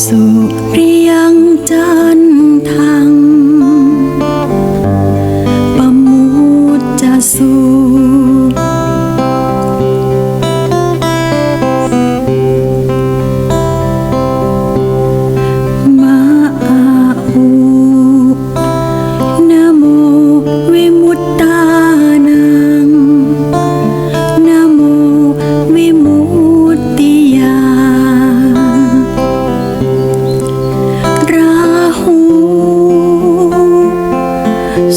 สุริยังจันทัง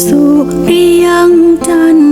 สุริยังจันทร์